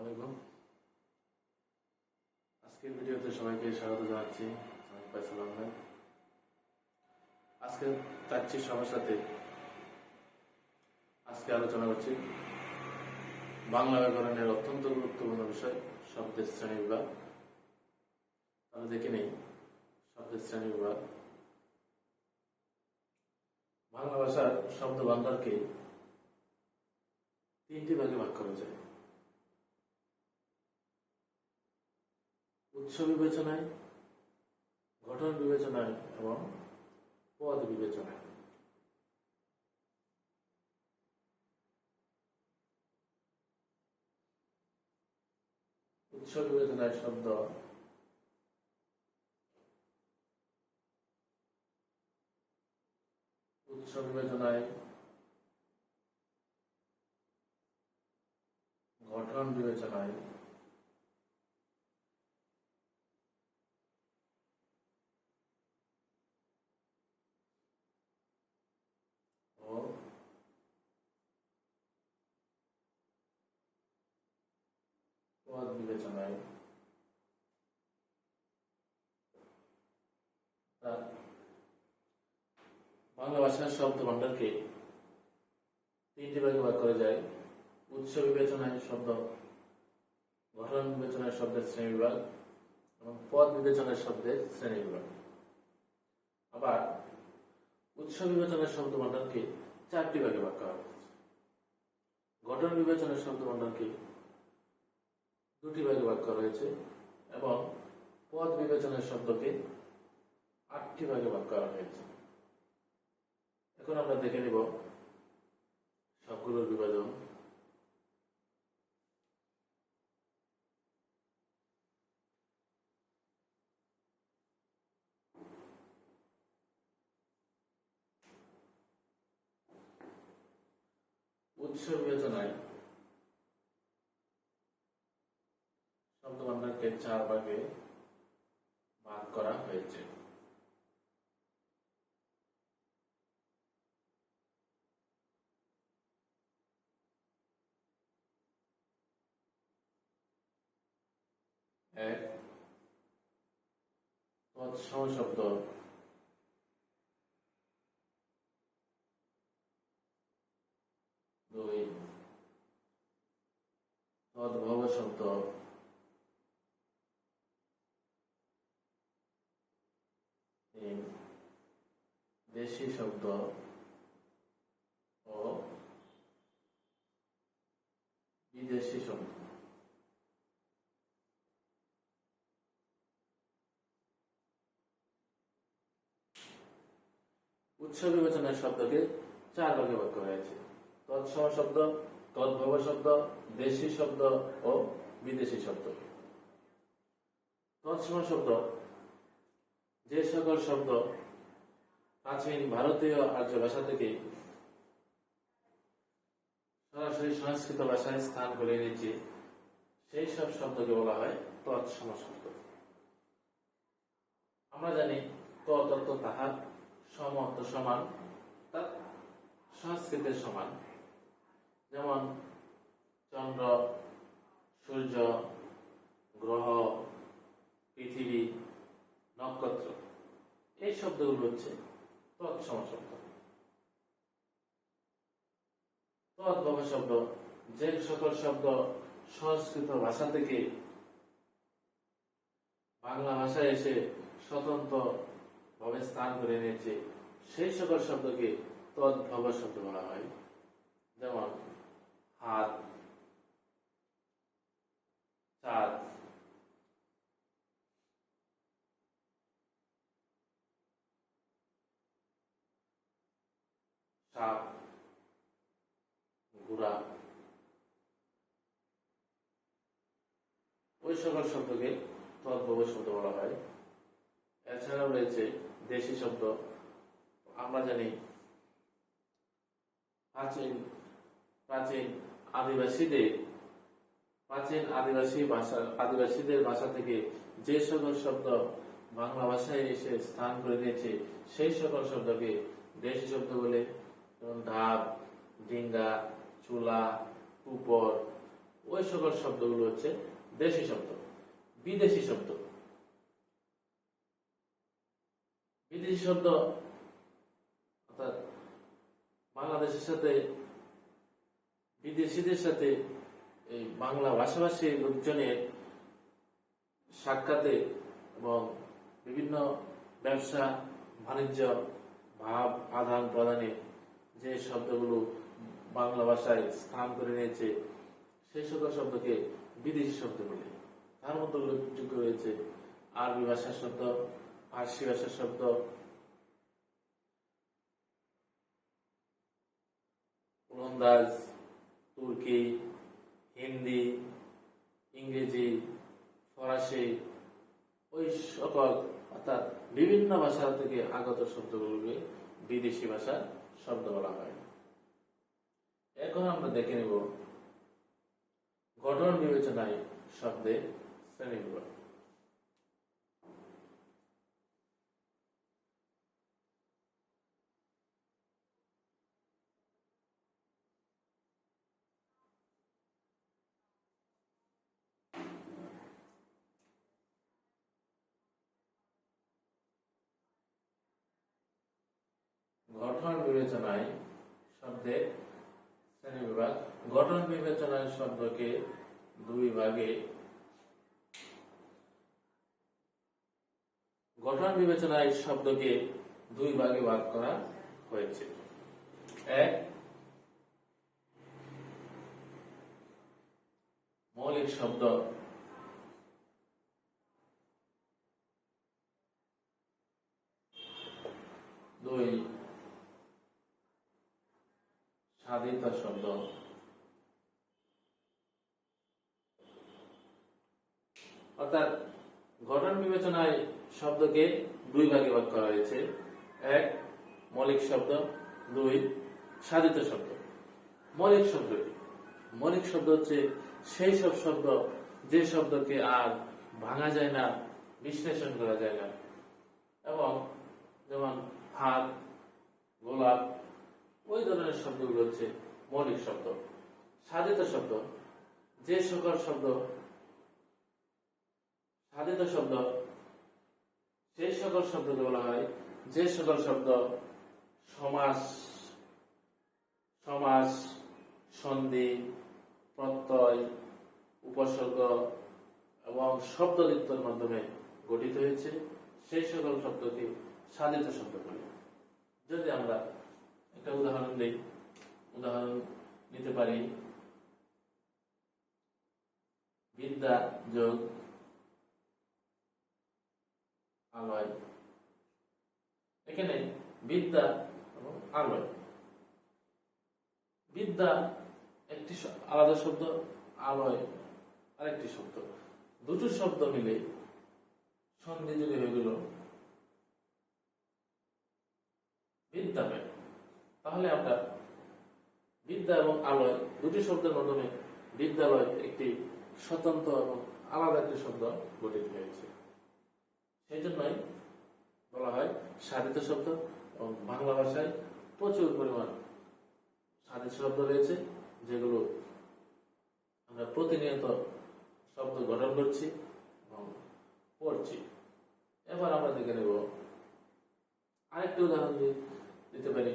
আলাইকুম আজকের ভিডিওতে সবাইকে স্বাগত জানাচ্ছি। আমি ফয়সাল আহমেদ। আজকে চাচ্ছি সবার সাথে। আজকে আলোচনা করছি বাংলা ব্যাকরণের অত্যন্ত গুরুত্বপূর্ণ বিষয়, শব্দের শ্রেণি বিভাগ। তাহলে দেখে নেই, শব্দের শ্রেণি বিভাগ। বাংলা ভাষার শব্দ ভাণ্ডারকে তিনটি ভাগে ভাগ করা যায়। উৎস বিবেচনায় গঠন বিবেচনায় এবং পদ বিবেচনায়। উৎস বিবেচনায় শব্দ। উৎস বিবেচনায় গঠন বিবেচনায় ও পদ বিবেচনায় বাংলা ভাষার শব্দ ভাণ্ডারকে তিনটি ভাগে ভাগ করা যায়। উৎস বিবেচনায় শব্দ গঠন বিবেচনায় শব্দের শ্রেণি বিভাগ এবং পদ বিবেচনায় শব্দের শ্রেণি বিভাগ আবার উৎস বিবেচনার শব্দ ভাণ্ডারকে চারটি ভাগে ভাগ করা হয়েছে গঠন বিবেচনার শব্দ ভাণ্ডারকে দুটি ভাগে ভাগ করা হয়েছে এবং পদ বিবেচনার শব্দকে আটটি ভাগে ভাগ করা হয়েছে। এখন আমরা দেখে নিব সবগুলোর বিভাজন। উৎস বিবেচনায় চার ভাগে ভাগ করা হয়েছে। এক তৎসম শব্দ। দুই তদ্ভব শব্দ। দেশি শব্দ ও বিদেশি শব্দ। উৎস বিবেচনার শব্দকে চার ভাগে ভাগ করা হয়েছে। তৎসম শব্দ, তদ্ভব শব্দ, দেশি শব্দ ও বিদেশি শব্দ। তৎসম শব্দ, যে সকল শব্দ প্রাচীন ভারতীয় আর্য ভাষা থেকে সরাসরি সংস্কৃত ভাষায় স্থান করে নিয়েছে সেই সব শব্দকে বলা হয় তৎসম শব্দ আমরা জানি তত্ত্ব তাহার সম অর্থ সমান, তার সংস্কৃতের সমান। যেমন, চন্দ্র, সূর্য, গ্রহ, পৃথিবী, নক্ষত্র। এই শব্দগুলো হচ্ছে তৎসম শব্দ। তদ্ভব শব্দ, যে সকল শব্দ সংস্কৃত ভাষা থেকে বাংলা ভাষায় এসে স্বতন্ত্র ভাবে স্থান করে নিয়েছে, সেই সকল শব্দকে তদ্ভব শব্দ বলা হয়। যেমন হাত সাপ ঘোড়া ওই সকল শব্দকে তদ্ভব শব্দ বলা হয়। এছাড়াও রয়েছে দেশি শব্দ। আমরা জানি প্রাচীন প্রাচীন আদিবাসীদের, প্রাচীন আদিবাসী ভাষা, আদিবাসীদের ভাষা থেকে যে সকল শব্দ বাংলা ভাষায় এসে স্থান করে নিয়েছে, সেই সকল শব্দকে দেশি শব্দ বলে যেমন ঢাব ডিঙ্গা, চুলা, উপর, ওই সকল শব্দগুলো হচ্ছে দেশি শব্দ, বিদেশি শব্দ। বিদেশি শব্দ, অর্থাৎ বাংলাদেশের সাথে, বিদেশিদের সাথে এই বাংলা ভাষাভাষী লোকজনের সাক্ষাতে এবং বিভিন্ন ব্যবসা, বাণিজ্য, ভাব আদান প্রদানে যে শব্দগুলো বাংলা ভাষায় স্থান করে নিয়েছে, সেই সকল শব্দকে বিদেশি শব্দ বলে। তার মধ্যে উল্লেখযোগ্য রয়েছে আরবি ভাষার শব্দ, ফার্সি ভাষার শব্দ, ওলন্দাজ, তুর্কি, হিন্দি, ইংরেজি, ফরাসি, ওই সকল অর্থাৎ বিভিন্ন ভাষা থেকে আগত শব্দগুলোকে বিদেশি ভাষার শব্দ বলা হয়। এখন আমরা দেখে নেব গঠন বিবেচনায় শব্দের শ্রেণীবিভাগ। গঠন বিবেচনায় শব্দের শ্রেণীবিভাগ। গঠন বিবেচনায় শব্দকে দুই ভাগে গঠন বিবেচনায় শব্দকে দুই ভাগে ভাগ করা হয়েছে। এক, মৌলিক শব্দ দুই স্বাধীনতা শব্দ। অর্থাৎ গঠন বিবেচনায় শব্দকে দুই ভাগে ভাগ করা হয়েছে। এক, মৌলিক শব্দ, দুই, সাধিত শব্দ। মৌলিক শব্দ মৌলিক শব্দ হচ্ছে সেই সব শব্দ, যে শব্দকে আর ভাঙা যায় না, বিশ্লেষণ করা যায় না। এবং যেমন হাত গোলাপ, ওই ধরনের শব্দগুলো হচ্ছে মৌলিক শব্দ, সাধিত শব্দ, যে সকল শব্দ, সাধিত শব্দ সেই সকল শব্দকে বলা হয়, যে সকল শব্দ, সমাস সমাস, সন্ধি, প্রত্যয়, উপসর্গ এবং শব্দদিত্যের মাধ্যমে গঠিত হয়েছে, সেই সকল শব্দকে সাধিত শব্দ বলে। যদি আমরা একটা উদাহরণ দিই উদাহরণ নিতে পারি। বিদ্যা যোগ আলয়। এখানে বিদ্যা এবং আলয়। বিদ্যা একটি আলাদা শব্দ, আলয় আরেকটি শব্দ। দুটো শব্দ মিলে সন্ধি যদি হয়ে গেল বিদ্যালয় তাহলে আমরা বিদ্যা এবং আলয়, দুটি শব্দের মাধ্যমে বিদ্যালয় একটি স্বতন্ত্র এবং আলাদা একটি শব্দ গঠিত হয়েছে। সেই জন্যই বলা হয় সাধিত শব্দ এবং বাংলা ভাষায় প্রচুর পরিমাণ সাধিত শব্দ রয়েছে, যেগুলো আমরা প্রতিনিয়ত শব্দ গঠন করছি এবং পড়ছি। এবার আমরা দেখে নেব আরেকটি উদাহরণ দিতে পারি।